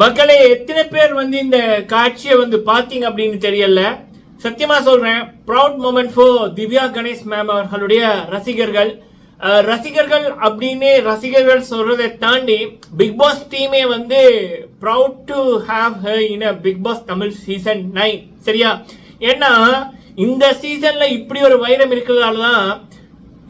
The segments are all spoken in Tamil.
மக்களே எத்தனை பேர் வந்து இந்த காட்சியை வந்து பார்த்தீங்க அப்படின்னு தெரியல. சத்தியமா சொல்றேன் proud moment for Divya Ganesh ma'am அவர்களுடைய ரசிகர்கள். ரசிகர்கள் அப்படின்னு ரசிகர்கள் சொல்றதை தாண்டி பிக் பாஸ் டீமே வந்து proud to have her in a Bigg Boss Tamil season nine சரியா? ஏன்னா இந்த சீசன்ல இப்படி ஒரு வைரம் இருக்கிறதால தான்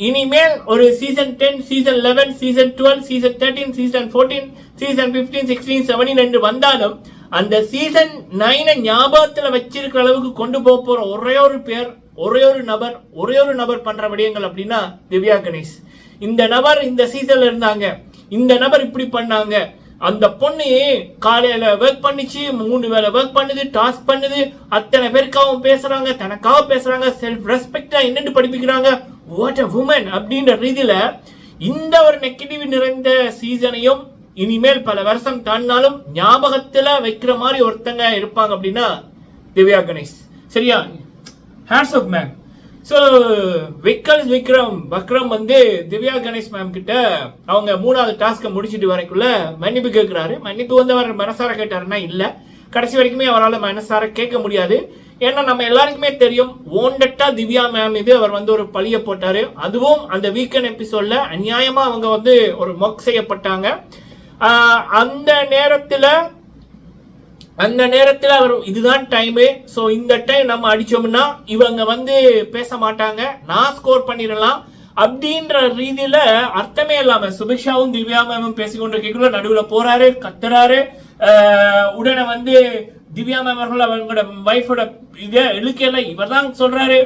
இனிமேல் ஒரு season ten season eleven season twelve season thirteen season fourteen season fifteen sixteen seventeen என்று வந்தாலும் அந்த சீசன் நைனை ஞாபகத்தில் வச்சிருக்கிற அளவுக்கு கொண்டு போக போகிற ஒரே ஒரு பேர் ஒரே ஒரு நபர் ஒரே ஒரு நபர் பண்ணுற விடயங்கள் அப்படின்னா திவ்யா கணேஷ். இந்த நபர் இந்த சீசனில் இருந்தாங்க. இந்த நபர் இப்படி பண்ணாங்க. அந்த பொண்ணு காலையில ஒர்க் பண்ணிச்சு மூணு வேளை ஒர்க் பண்ணுது டாஸ்க் பண்ணுது. அத்தனை பேருக்காகவும் பேசுறாங்க தனக்காக பேசுறாங்க செல்ஃப் ரெஸ்பெக்டா என்னென்னு படிப்பிக்கிறாங்க. வாட் அ உமன் அப்படின்ற ரீதியில இந்த ஒரு நெகட்டிவ் நிறைந்த சீசனையும் இனிமேல் பல வருஷம் தாண்டினாலும் ஞாபகத்துல வைக்கிற மாதிரி ஒருத்தங்க இருப்பாங்க அப்படின்னா திவ்யா கணேஷ். சரியா? ஹேட்ஸ் ஆஃப் மேம் ஸோ விக்கல் விக்ரம் வக்ரம் வந்து திவ்யா கணேஷ் மேம் கிட்ட அவங்க மூணாவது டாஸ்க்கை முடிச்சிட்டு வரைக்குள்ள மன்னிப்பு கேட்குறாரு மன்னிப்பு வந்து அவர் மனசார கேட்டாருன்னா இல்லை. கடைசி வரைக்குமே அவரால் மனசார கேட்க முடியாது. ஏன்னா நம்ம எல்லாருக்குமே தெரியும் ஓண்டட்டா திவ்யா மேம் இது அவர் வந்து ஒரு பழிய போட்டாரு. அதுவும் அந்த வீக்கெண்ட் எபிசோட்ல அநியாயமா அவங்க வந்து ஒரு மொக் செய்யப்பட்டாங்க. அந்த நேரத்தில் அந்த நேரத்தில் அவர் இதுதான் டைமு ஸோ இந்த டைம் நம்ம அடிச்சோம்னா இவங்க வந்து பேச மாட்டாங்க. நான் ஸ்கோர் பண்ணிடலாம். அப்படின்ற ரீதியில் அர்த்தமே இல்லாமல் சுபிக்ஷாவும் திவ்யா மேமும் பேசிக்கொண்டிருக்கக்குள்ள நடுவில் போறாரு கத்துறாரு. உடனே வந்து திவ்யா மேம் அவர்கள் அவங்களோட ஒய்ஃபோட இதை இழுக்கல இவர் தான் சொல்றாரு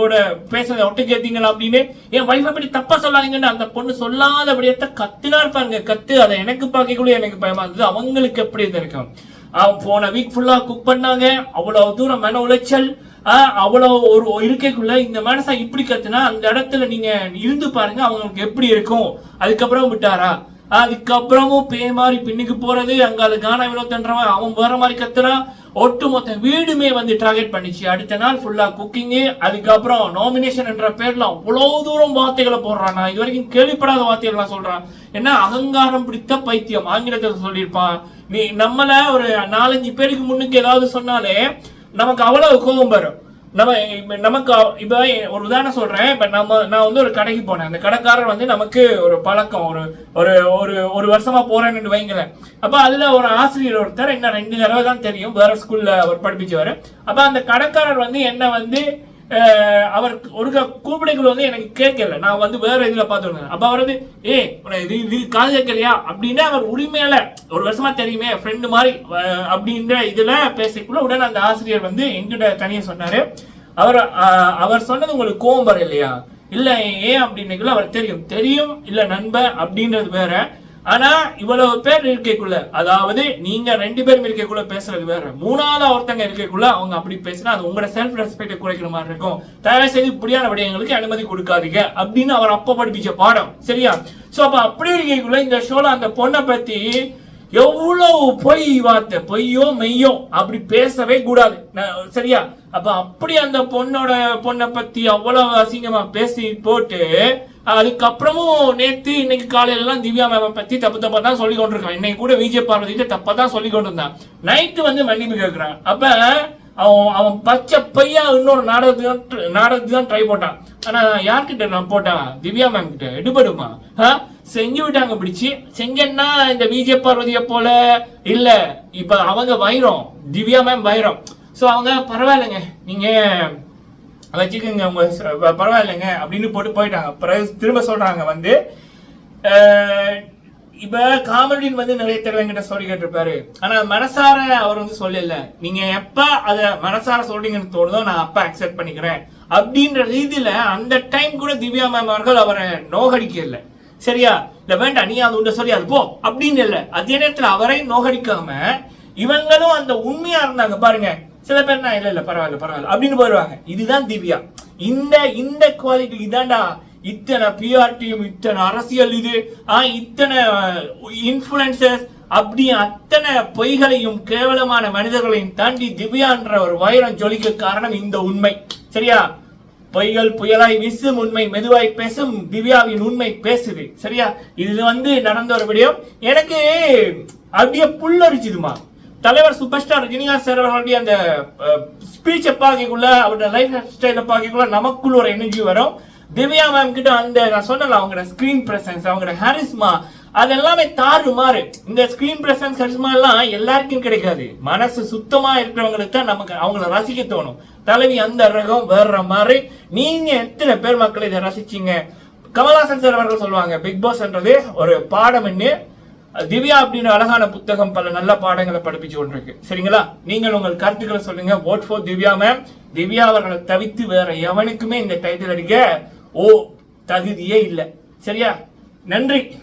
கூட பேசுறத ஒட்டு கேத்தீங்களா அப்படின்னு. என் ஒய்ஃபை பற்றி தப்பா சொல்லாதீங்கன்னு அந்த பொண்ணு சொல்லாதபடியத்த கத்துனா இருப்பாங்க. கத்து அதை எனக்கு பார்க்கக்குள்ள எனக்கு பயமா இருந்தது. அவங்களுக்கு எப்படி இருந்திருக்கும்? இருக்கும் போன வீக் ஃபுல்லாக குக் பண்ணாங்க. அவ்வளோ தூரம் மன உளைச்சல். ஆஹ் ஒரு இருக்கைக்குள்ள இந்த மனசை இப்படி கத்துனா அந்த இடத்துல நீங்கள் இருந்து பாருங்க அவங்களுக்கு எப்படி இருக்கும். அதுக்கப்புறம் விட்டாரா? அதுக்கப்புறமும் பே மாதிரி பின்னுக்கு போறது அங்க அது கானா வினோத்தன்றவன் அவன் வேற மாதிரி கத்துறான் ஒட்டுமொத்த வீடுமே வந்து டார்கெட் பண்ணிச்சு. அடுத்த நாள் ஃபுல்லா குக்கிங்கு அதுக்கப்புறம் நாமினேஷன் என்ற பேர்ல அவ்வளவு தூரம் வார்த்தைகளை போடுறான். நான் இது வரைக்கும் கேள்விப்படாத வார்த்தைகள்லாம் சொல்றான். என்ன அகங்காரம் பிடித்த பைத்தியம் ஆங்கிலத்தில் சொல்லியிருப்பான். நீ நம்மள ஒரு நாலஞ்சு பேருக்கு முன்னுக்கு ஏதாவது சொன்னாலே நமக்கு அவ்வளவு கோபம் வரும். நம்ம நமக்கு இப்போ இப்ப ஒரு உதாரணம் சொல்றேன். இப்ப நம்ம நான் வந்து ஒரு கடைக்கு போனேன். அந்த கடைக்காரர் வந்து நமக்கு ஒரு பழக்கம். ஒரு ஒரு ஒரு ஒரு வருஷமா போறேன்னு வைங்களேன். அப்ப அதுல ஒரு ஆசிரியர் ஒருத்தர் என்ன ரெண்டு தடவை தான் தெரியும். வேற ஸ்கூல்ல அவர் படிப்பிச்சவர். அப்ப அந்த கடைக்காரர் வந்து என்ன வந்து அவர் ஒரு கூப்பிடைக்குள்ள வந்து எனக்கு கேட்கல. நான் வந்து வேற இதுல பார்த்துருந்தேன். அப்ப அவர் வந்து ஏ இது இது காது கேட்கலையா? அப்படின்னு அவர் உரிமையில ஒரு வருஷமா தெரியுமே ஃப்ரெண்டு மாதிரி அப்படின்ற இதுல பேசிக்குள்ள உடனே அந்த ஆசிரியர் வந்து எங்கிட்ட தனியா சொன்னாரு. அவர் அவர் சொன்னது உங்களுக்கு கோவம் வர இல்லையா இல்ல ஏன் அப்படின்னுக்குள்ள அவர் தெரியும். தெரியும் இல்ல நண்பன் அப்படின்றது வேற. ஆனா இவ்வளவு பேர் இருக்கைக்குள்ள அதாவது நீங்க ரெண்டு பேரும் இருக்கக்குள்ள பேசுறது வேற. மூணாவது ஒருத்தங்க இருக்கக்குள்ள அவங்க அப்படி பேசினா அது உங்களோட செல்ஃப் ரெஸ்பெக்ட் குறைக்கிற மாதிரி இருக்கும். தயவு செய்து இப்படியான விடயங்களுக்கு அனுமதி கொடுக்காதீங்க அப்படின்னு அவர் அப்ப படிப்பிச்ச பாடம். சரியா? சோ அப்ப அப்படி இருக்கைக்குள்ள இந்த ஷோல அந்த பொண்ணை பத்தி எவ்வளவு பொய் வார்த்தை பொய்யோ மெய்யோ அப்படி பேசவே கூடாது. சரியா? அப்ப அப்படி அந்த பொண்ணோட பொண்ணை பத்தி அவ்வளவு அசிங்கமா பேசி போட்டு அதுக்கப்புறமும் நேத்து இன்னைக்கு காலையில எல்லாம் திவ்யா மேம பத்தி தப்பு தப்பா தான் சொல்லி கொண்டிருக்கான் இன்னைக்கு கூட விஜய் பார்வதி தப்பா தான் சொல்லி கொண்டிருந்தான் நைட்டு வந்து மன்னிப்பு கேட்கிறான் அப்ப அவன் அவன் பச்சை பையா இன்னொரு நாடகத்துக்கு தான் நாடகத்துக்கு தான் ட்ரை போட்டான். ஆனால் யார்கிட்ட நான் போட்டான் திவ்யா மேம் கிட்ட. எடுபடுமா? ஆ? செஞ்சு விட்டாங்க பிடிச்சி. செஞ்சேன்னா இந்த விஜய பார்வதியை போல இல்லை. இப்போ அவங்க வைரம். திவ்யா மேம் வைரம். ஸோ அவங்க பரவாயில்லைங்க. நீங்கள் வச்சுக்கோங்க உங்க பரவாயில்லைங்க. அப்படின்னு போட்டு போயிட்டாங்க. பிறகு திரும்ப சொல்கிறாங்க வந்து இப்ப காமெடியின் வந்து நிறைய தடவை என்கிட்ட சொல்லி கேட்டிருப்பாரு. ஆனா மனசார அவர் வந்து சொல்லல. நீங்க எப்ப அத மனசார சொல்றீங்கன்னு தோணுதோ நான் அப்ப அக்செப்ட் பண்ணிக்கிறேன். அப்படின்ற ரீதியில அந்த டைம் கூட திவ்யா மேம் அவர்கள் அவரை நோகடிக்கல. சரியா? இல்ல வேண்டாம் நீ அது உண்ட சொல்லி அது போ. அப்படின்னு இல்ல. அதே நேரத்துல அவரை நோகடிக்காம இவங்களும் அந்த உண்மையா இருந்தாங்க. பாருங்க. சில பேர் நான் இல்ல இல்ல பரவாயில்ல பரவாயில்ல. அப்படின்னு போயிடுவாங்க. இதுதான் திவ்யா. இந்த இந்த குவாலிட்டி இதான்டா. இத்தனை பிஆர்டியும் இத்தனை அரசியல் இது ஆ இத்தனை இன்ஃபுளுசஸ் அப்படி அத்தனை பொய்களையும் கேவலமான மனிதர்களையும் தாண்டி திவ்யான்ற ஒரு வைரம் ஜொலிக்க காரணம் இந்த உண்மை. சரியா? பொய்கள் புயலாய் வீசும் உண்மை மெதுவாய் பேசும் திவ்யாவின் உண்மை பேசுது. சரியா? இது வந்து நடந்த ஒரு விடயம். எனக்கு அப்படியே புல்லரிச்சுதுமா. தலைவர் சூப்பர் ஸ்டார் ரஜினிகாந்த் சார் அவர்களுடைய அந்த ஸ்பீச்சை பார்க்கக்குள்ள அவருடைய லைஃப் ஸ்டைலை பார்க்கக்குள்ள நமக்குள்ள ஒரு எனர்ஜி வரும். திவ்யா மேம் கிட்ட அந்த நான் சொன்னல அவங்களோட ஸ்கிரீன் பிரசன்ஸ் அவங்களோட ஹாரிஸ்மா அது எல்லாமே தாறு மாறு இந்த ஸ்கிரீன் பிரசன்ஸ் ஹரிஸ்மா எல்லாம் எல்லாருக்கும் கிடைக்காது. மனசு சுத்தமா இருக்கிறவங்களுக்கு தான் நமக்கு அவங்கள ரசிக்க தோணும். தலைவி அந்த ரகம் வேற மாதிரி. நீங்க எத்தனை பேர் மக்கள் இதை ரசிச்சீங்க? கமலாசன் சார் அவர்கள் சொல்லுவாங்க பிக் பாஸ்ன்றது ஒரு பாடம் என்ன திவ்யா அப்படின்னு அழகான புத்தகம் பல நல்ல பாடங்களை படிப்பிச்சு கொண்டிருக்கு. சரிங்களா? நீங்கள் உங்கள் கருத்துக்களை சொல்லுங்க. Vote for Divya ma'am Divya அவர்களை தவித்து வேற எவனுக்குமே இந்த டைட்டில் அடிக்க ஓ தகுதியே இல்லை. சரியா? நன்றி.